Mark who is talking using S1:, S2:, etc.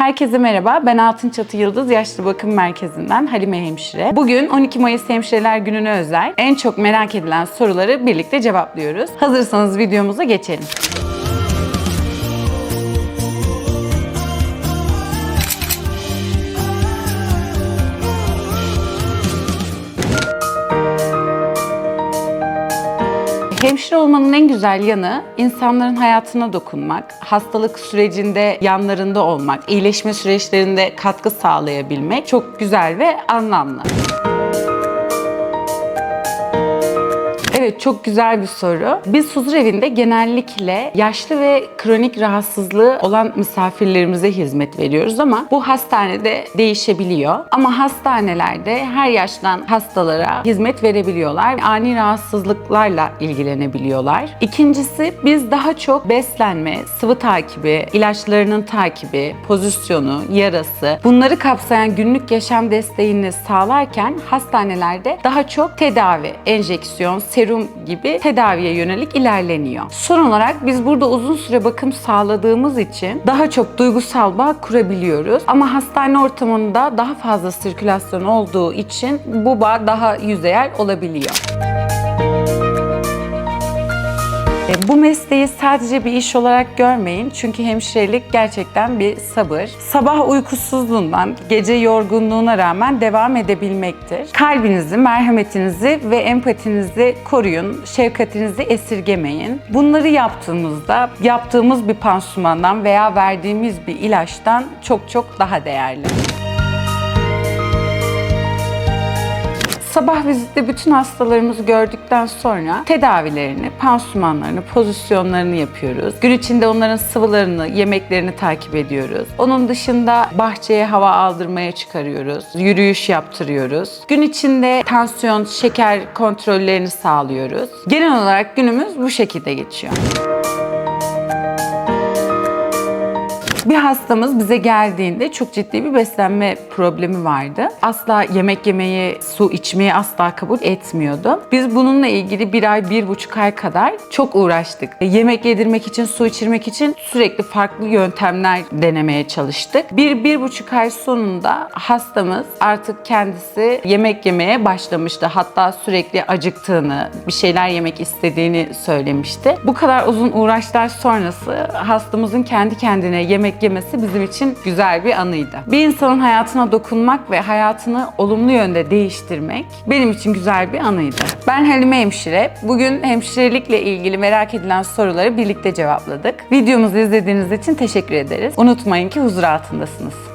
S1: Herkese merhaba. Ben Altınçatı Yıldız Yaşlı Bakım Merkezi'nden Halime Hemşire. Bugün 12 Mayıs Hemşireler Günü'ne özel en çok merak edilen soruları birlikte cevaplıyoruz. Hazırsanız videomuza geçelim. Hemşire olmanın en güzel yanı insanların hayatına dokunmak, hastalık sürecinde yanlarında olmak, iyileşme süreçlerinde katkı sağlayabilmek çok güzel ve anlamlı. Evet çok güzel bir soru. Biz huzur evinde genellikle yaşlı ve kronik rahatsızlığı olan misafirlerimize hizmet veriyoruz ama bu hastanede değişebiliyor. Ama hastanelerde her yaştan hastalara hizmet verebiliyorlar. Ani rahatsızlıklarla ilgilenebiliyorlar. İkincisi biz daha çok beslenme, sıvı takibi, ilaçlarının takibi, pozisyonu, yarası bunları kapsayan günlük yaşam desteğini sağlarken hastanelerde daha çok tedavi, enjeksiyon, serum gibi tedaviye yönelik ilerleniyor. Son olarak biz burada uzun süre bakım sağladığımız için daha çok duygusal bağ kurabiliyoruz. Ama hastane ortamında daha fazla sirkülasyon olduğu için bu bağ daha yüzeyel olabiliyor. Bu mesleği sadece bir iş olarak görmeyin çünkü hemşirelik gerçekten bir sabır. Sabah uykusuzluğundan, gece yorgunluğuna rağmen devam edebilmektir. Kalbinizi, merhametinizi ve empatinizi koruyun, şefkatinizi esirgemeyin. Bunları yaptığımızda yaptığımız bir pansumandan veya verdiğimiz bir ilaçtan çok çok daha değerli. Sabah vizitte bütün hastalarımızı gördükten sonra tedavilerini, pansumanlarını, pozisyonlarını yapıyoruz. Gün içinde onların sıvılarını, yemeklerini takip ediyoruz. Onun dışında bahçeye hava aldırmaya çıkarıyoruz. Yürüyüş yaptırıyoruz. Gün içinde tansiyon, şeker kontrollerini sağlıyoruz. Genel olarak günümüz bu şekilde geçiyor. Hastamız bize geldiğinde çok ciddi bir beslenme problemi vardı. Asla yemek yemeyi, su içmeyi asla kabul etmiyordu. Biz bununla ilgili bir ay, bir buçuk ay kadar çok uğraştık. Yemek yedirmek için, su içirmek için sürekli farklı yöntemler denemeye çalıştık. Bir, bir buçuk ay sonunda hastamız artık kendisi yemek yemeye başlamıştı. Hatta sürekli acıktığını, bir şeyler yemek istediğini söylemişti. Bu kadar uzun uğraşlar sonrası hastamızın kendi kendine yemek yemesi bizim için güzel bir anıydı. Bir insanın hayatına dokunmak ve hayatını olumlu yönde değiştirmek benim için güzel bir anıydı. Ben Halime Hemşire. Bugün hemşirelikle ilgili merak edilen soruları birlikte cevapladık. Videomuzu izlediğiniz için teşekkür ederiz. Unutmayın ki huzur altındasınız.